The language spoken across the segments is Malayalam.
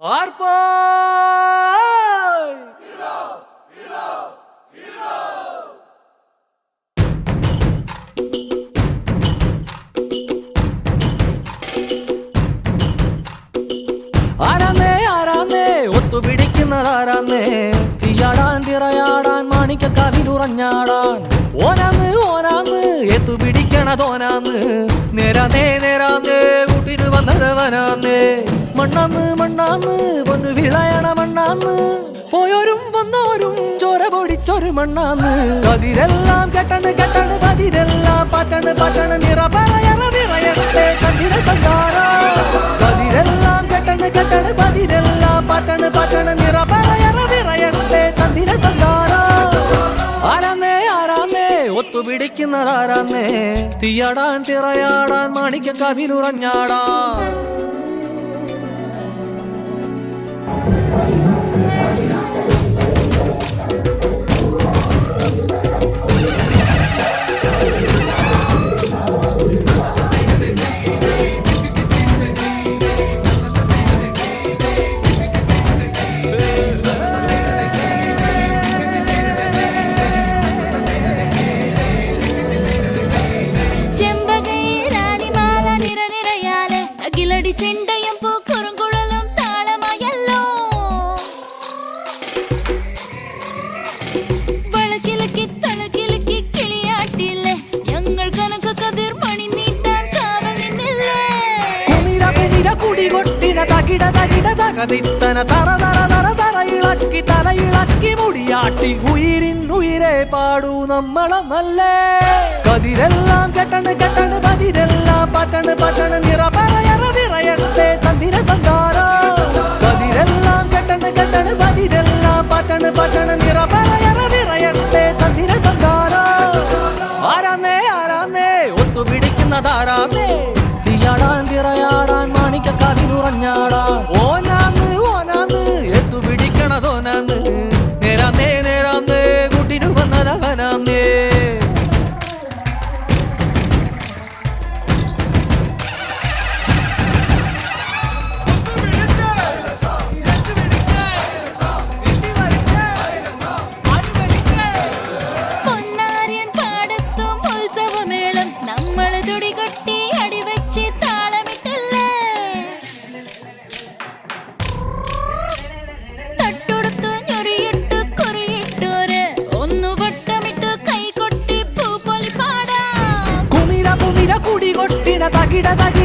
ആർപ്പായ് ആരാന്നേ ആരാന്നേ ഒത്തുപിടിക്കുന്നതാരാന്നേ. ഓനാന്ന് ഓനാന്ന് എത്തുപിടിക്കണതോനാന്ന് നേരാന്നേ നേരാന്നേ മണ്ണാന്ന് മണ്ണാന്ന് വന്ന് വിളയണ മണ്ണാന്ന്. പോയോരും വന്നോരും ചോര പൊടിച്ചൊരു മണ്ണാന്ന്. കതിരെല്ലാം കെട്ടണ് കെട്ടണ് പതിരെല്ലാം പാറ്റണ് പാറ്റണ്. നിറ പറയണ നിറയട്ടെ കതിര കണ്ടാറ കതിരെല്ലാം കെട്ടണ് കെട്ടണ് പതിരെല്ലാം പാറ്റണ് പാറ്റണ്. നിറ പറയണ നിറയട്ടെ തന്തിര കണ്ടാറ ആരാന്നേ ആരാന്നേ ഒത്തുപിടിക്കുന്നതാരാന്നേ. തീയാടാൻ തിറയാടാൻ മാണിക്ക കുമിര കുടി കൊട്ടിന തകിട തകിട തകതിത്തന തറ തറ തറ തറ ഇളക്കി തല ഇളക്കി മുടിയാട്ടി ഉയിരിൻ ഉയിരെ പാടൂ നമ്മളെ നല്ലേ. കതിരെല്ലാം കെട്ടണ് കെട്ടണ് പതിരെല്ലാം പറ്റണ് പറ്റണ് നിറ പറയറ നിറയട്ടെ തന്തിര തന്താരോ കതിരെല്ലാം കെട്ടണ് കെട്ടണ് പതിരെല്ലാം പറ്റണ് പറ്റണ് നിറ പറയറ നിറയട്ടെ തന്തിര തന്താരോ ആരാന്നേ ആരാന്നേ ഒത്തുപിടിക്കുന്നതാരാന്നേ. തീയാടാൻ തിറയാടാൻ കവിനുറഞ്ഞാടാൻ ഓനാന്ന് ഓനാന്ന് എത്തു പിടിക്കണതോനാന്ന്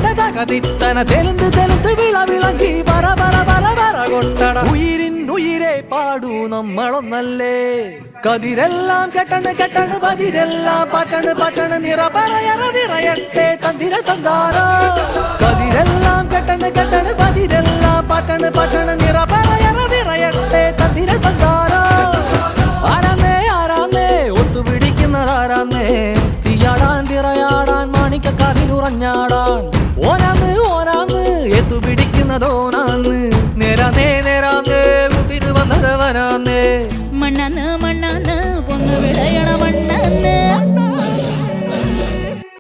கடதகதித்தன தெலுந்து தெலுந்து விள விளங்கி வர வர வர ഉയിരിൻ ഉയിരെ പാടൂ നമ്മളൊന്നല്ലേ. കതിരെല്ലാം കെട്ടണ് കെട്ടണ് പതിരെല്ലാം പട്ടണ് നിറ പറയറ നിറയട്ടെ തന്തിര തന്താര. കതിരെല്ലാം കെട്ടണ് കെട്ടണ് പതിരെല്ലാം നിറ പറയറ നിറയട്ടെ തന്തിര തന്താര. ആരാന്നേ ആരാന്നേ ഒത്തുപിടിക്കുന്നതാരാന്നേ തീയാടാൻ തിറയാടാൻ മാണിക്ക കവിനുറഞ്ഞാടാൻ വന്നതോണാന്ന്. നേരാന്നേ നേരാന്നേ നേരാന്നേ വന്നത് വന്നതവനാന്നേ. മണ്ണാന്ന് മണ്ണാന്ന് പൊന്ന് വിളയണവ